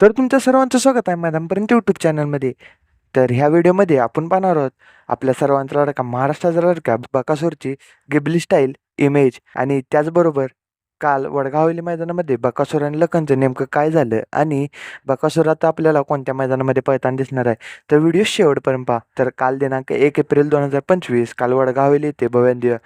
तर तुमच्या सर्वांचं स्वागत आहे मॅडमपर्यंत यूट्यूब चॅनलमध्ये तर ह्या व्हिडिओमध्ये आपण पाहणार आहोत आपल्या सर्वांचा लडका महाराष्ट्राचा लडका बकासूरची गिबली स्टाईल इमेज आणि त्याचबरोबर काल वडगावली मैदानामध्ये बकासूर आणि लखनचं नेमकं काय झालं आणि बकासूर आता आपल्याला कोणत्या मैदानामध्ये पळताना दिसणार आहे तर व्हिडिओ शेवटपर्यंत पहा. तर काल दिनांक एक एप्रिल दोन हजार पंचवीस काल वडगावली हवेली येथे भव्यांद्य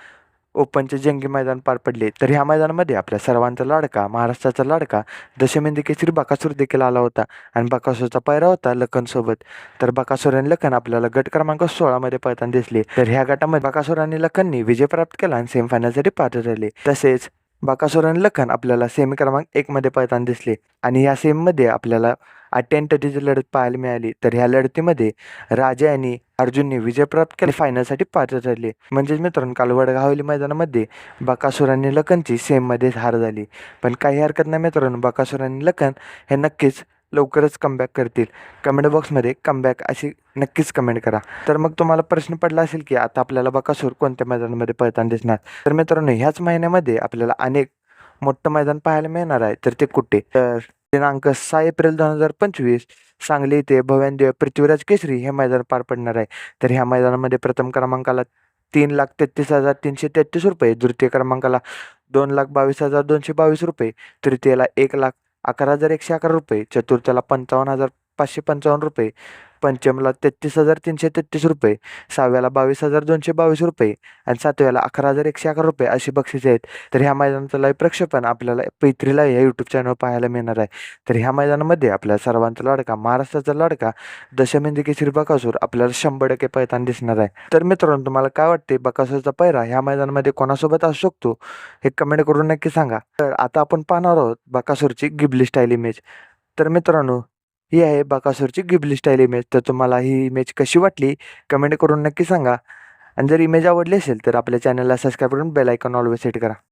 ओपनचे जंगी मैदान पार पडले तर ह्या मैदानामध्ये आपल्या सर्वांचा लाडका महाराष्ट्राचा लाडका दशमेंदी केसरी बकासूर देखील आला होता. आणि बकासूरचा पायरा होता लखनसोबत तर बकासूर आणि लखन आपल्याला गट क्रमांक सोळामध्ये पळताना दिसले. तर ह्या गटामध्ये बकासूर आणि लखननी विजय प्राप्त केला आणि सेमीफायनलसाठी पात्र झाले तसेच बकासूर आणि लखन आपल्याला सेमी क्रमांक एकमध्ये पळताना दिसले. आणि या सेममध्ये आपल्याला अटेंटिटीची लढत पाहायला मिळाली. तर ह्या लढतीमध्ये राजा आणि अर्जुनने विजय प्राप्त केले. फायनलसाठी पात्र ठरले. म्हणजेच मित्रांनो काल गावली मैदानामध्ये बकासूर आणि लखनची सेममध्येच हार झाली. पण काही हरकत नाही मित्रांनो बकासूर आणि लखन हे नक्कीच लवकरच कमबॅक करतील. कमेंट बॉक्समध्ये कमबॅक अशी नक्कीच कमेंट करा. तर मग तुम्हाला प्रश्न पडला असेल की आता आपल्याला बकासूर कोणत्या मैदानामध्ये पळताना दिसणार. तर मित्रांनो ह्याच महिन्यामध्ये आपल्याला अनेक मोठं मैदान पाहायला मिळणार आहे. तर ते कुठे? तर दिनांक सहा एप्रिल दोन हजार पंचवीस सांगली येथे भव्यांदेव पृथ्वीराज केसरी हे मैदान पार पडणार आहे. तर ह्या मैदानामध्ये प्रथम क्रमांकाला तीन लाख तेहतीस हजार तीनशे तेहतीस रुपये द्वितीय क्रमांकाला दोन लाख बावीस हजार दोनशे बावीस रुपये तृतीयला एक लाख अकरा हजार एकशे अकरा रुपये चतुर्थ्याला पंचावन्न हजार पाचशे पंचावन्न रुपये. पंचमला तेहतीस हजार तीनशे तेहतीस रुपये सहाव्याला बावीस हजार दोनशे बावीस रुपये आणि सातव्याला अकरा हजार एकशे अकरा रुपये अशी बक्षिसे आहेत. तर ह्या मैदानाचं लाईव्ह प्रक्षेपण आपल्याला पैत्रीला या यूट्यूब चॅनल पाहायला मिळणार आहे. तर ह्या मैदानामध्ये आपल्या सर्वांचा लाडका महाराष्ट्राचा लाडका दशमेंदी श्री बकासूर आपल्याला शंभर टक्के पैताना दिसणार आहे. तर मित्रांनो तुम्हाला काय वाटते बकासूरचा पैरा ह्या मैदानामध्ये कोणासोबत असू शकतो? हे कमेंट करून नक्की सांगा. तर आता आपण पाहणार आहोत बकासूरची गिबली स्टाईल इमेज तर मित्रांनो ही आहे बकासूरची गिबली स्टाईल इमेज तर तुम्हाला ही इमेज कशी वाटली कमेंट करून नक्की सांगा. आणि जर इमेज आवडली असेल तर आपल्या चॅनलला सबस्क्राईब करून बेल आयकॉन ऑलवेज सेट करा.